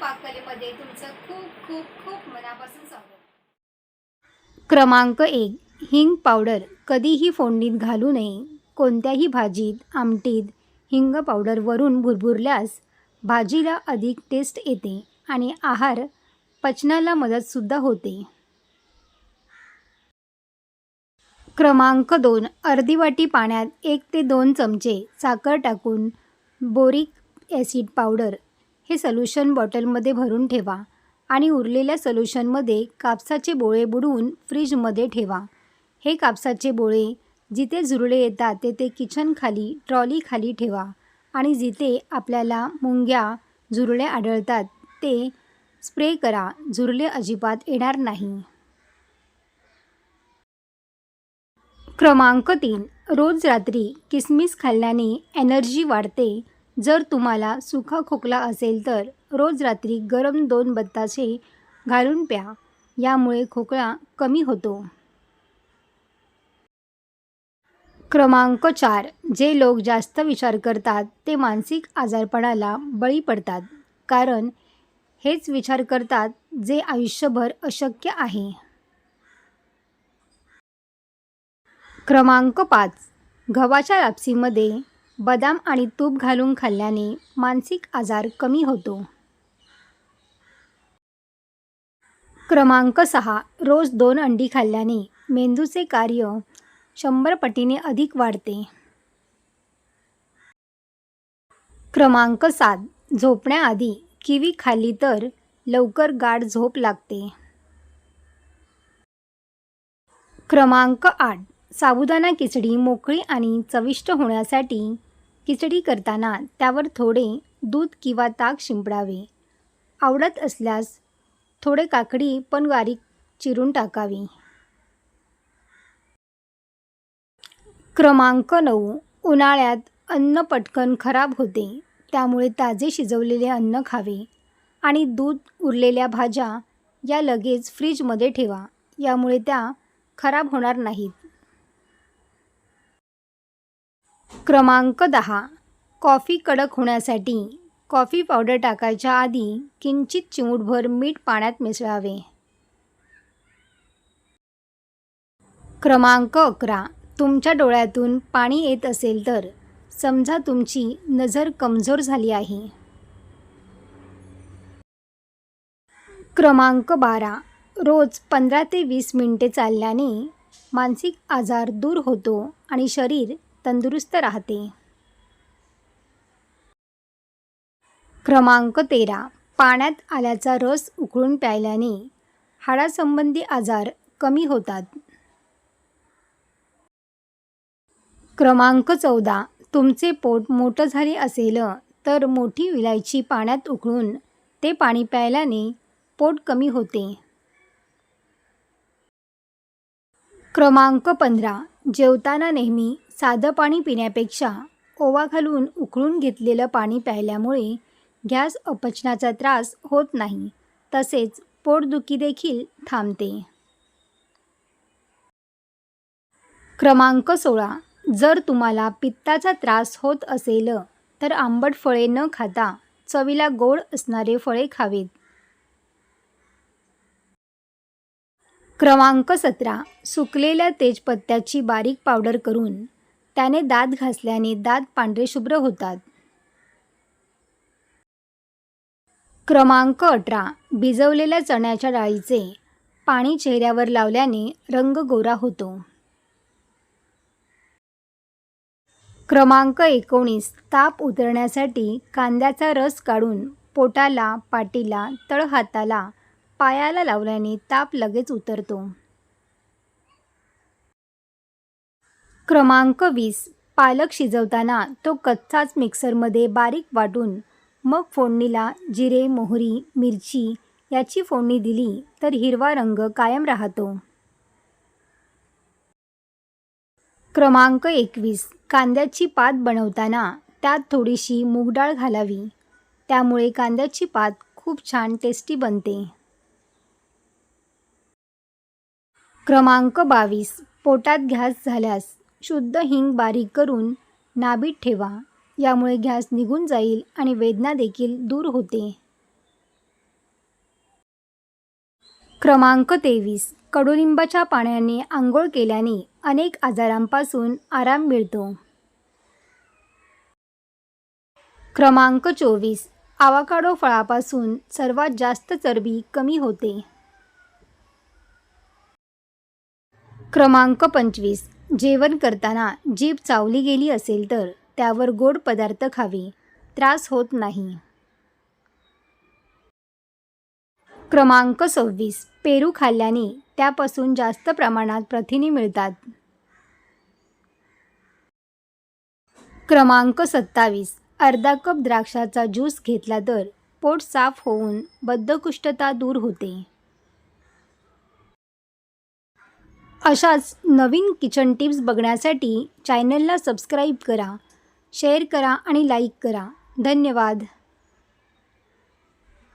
पाककलेमध्ये तुमचं खूप खूप खूप मनापासून स्वागत. क्रमांक एक हिंग पावडर. कधीही फोडणीत घालू नये. कोणत्याही भाजीत आमटीत हिंग पावडरवरून भुरभुरल्यास भाजीला अधिक टेस्ट येते आणि आहार पचनाला मदतसुद्धा होते. क्रमांक दोन अर्धी वाटी पाण्यात एक ते दोन चमचे साखर टाकून बोरिक ॲसिड पावडर. हे सोल्युशन बॉटलमध्ये भरून ठेवा आणि उरलेल्या सोल्युशनमध्ये कापसाचे बोळे बुडवून फ्रीजमध्ये ठेवा. हे कापसाचे बोळे जिथे झुरळे येतात तेथे किचनखाली ट्रॉलीखाली ठेवा आणि जिथे आपल्याला मुंग्या झुरळे आढळतात ते स्प्रे करा. झुरळे अजिबात येणार नाही. क्रमांक तीन. रोज रात्री किसमिस खाल्ल्याने एनर्जी वाढते. जर तुम्हाला सुखा खोकला असेल तर रोज रात्री गरम दोन बत्ताशे घालून प्या. यामुळे खोकला कमी होतो. क्रमांक चार. जे लोक जास्त विचार करतात ते मानसिक आजारपणाला बळी पडतात. कारण हेच विचार करतात जे आयुष्यभर अशक्य आहे. क्रमांक पाच. गव्हाच्या लापसीमध्ये बदाम आणि तूप घालून खाल्ल्याने मानसिक आजार कमी होतो. क्रमांक सहा. रोज दोन अंडी खाल्ल्याने मेंदूचे कार्य शंभर पटीने अधिक वाढते. क्रमांक सात. झोपण्याआधी किवी खाल्ली तर लवकर गाढ झोप लागते. क्रमांक आठ. साबुदाणा खिचडी मोकळी आणि चविष्ट होण्यासाठी खिचडी करताना त्यावर थोडे दूध किंवा ताक शिंपडावे. आवडत असल्यास थोडे काकडी पण बारीक चिरून टाकावी. क्रमांक नऊ. उन्हाळ्यात अन्न पटकन खराब होते त्यामुळे ताजे शिजवलेले अन्न खावे आणि दूध उरलेल्या भाज्या या लगेच फ्रीजमध्ये ठेवा यामुळे त्या खराब होणार नाहीत. क्रमांक दहा. कॉफी कडक होण्यासाठी कॉफी पावडर टाकायच्या आधी किंचित चिमूटभर मीठ पाण्यात मिसळावे. क्रमांक अकरा. तुमच्या डोळ्यातून पाणी येत असेल तर समजा तुमची नजर कमजोर झाली आहे. क्रमांक बारा. रोज पंधरा ते वीस मिनिटे चालल्याने मानसिक आजार दूर होतो आणि शरीर तंदुरुस्त राहते. क्रमांक तेरा. पाण्यात आल्याचा रस उकळून प्यायल्याने हाडासंबंधी आजार कमी होतात. क्रमांक चौदा. तुमचे पोट मोठं झाले असेल तर मोठी विलायची पाण्यात उकळून ते पाणी प्यायल्याने पोट कमी होते. क्रमांक पंधरा. जेवताना नेहमी साधं पाणी पिण्यापेक्षा ओवा घालून उकळून घेतलेलं पाणी प्यायल्यामुळे गॅस अपचनाचा त्रास होत नाही तसेच पोटदुखी देखील थांबते. क्रमांक सोळा. जर तुम्हाला पित्ताचा त्रास होत असेल तर आंबट फळे न खाता चवीला गोड असणारे फळे खावेत. क्रमांक सतरा. सुकलेल्या तेजपत्त्याची बारीक पावडर करून त्याने दात घासल्याने दात पांढरे शुभ्र होतात. क्रमांक अठरा. भिजवलेल्या चण्याच्या डाळीचे पाणी चेहऱ्यावर लावल्याने रंग गोरा होतो. क्रमांक एकोणीस. ताप उतरण्यासाठी कांद्याचा रस काढून पोटाला पाटीला तळहाताला पायाला लावल्याने ताप लगेच उतरतो. क्रमांक वीस. पालक शिजवताना तो कच्चाच मिक्सरमध्ये बारीक वाटून मग फोडणीला जिरे मोहरी मिरची याची फोडणी दिली तर हिरवा रंग कायम राहतो. क्रमांक एकवीस. कांद्याची पात बनवताना त्यात थोडीशी मूगडाळ घालावी. त्यामुळे कांद्याची पात खूप छान टेस्टी बनते. क्रमांक बावीस. पोटात घास झाल्यास शुद्ध हिंग बारीक करून नाभीत ठेवा. यामुळे गॅस निघून जाईल आणि वेदना देखील दूर होते. क्रमांक तेवीस. कडुलिंबाच्या पाण्याने आंघोळ केल्याने अनेक आजारांपासून आराम मिळतो. क्रमांक चोवीस. आवाकाडो फळापासून सर्वात जास्त चरबी कमी होते. क्रमांक पंचवीस. जेवण करताना जीभ चावली गेली असेल तर त्यावर गोड पदार्थ खावे. त्रास होत नाही. क्रमांक सव्वीस. पेरू खाल्ल्याने त्यापासून जास्त प्रमाणात प्रथिने मिळतात. क्रमांक सत्तावीस. अर्धा कप द्राक्षाचा ज्यूस घेतला तर पोट साफ होऊन बद्धकुष्ठता दूर होते. अशाच नवीन किचन टिप्स बघण्यासाठी चॅनलला सबस्क्राईब करा शेअर करा आणि लाईक करा. धन्यवाद.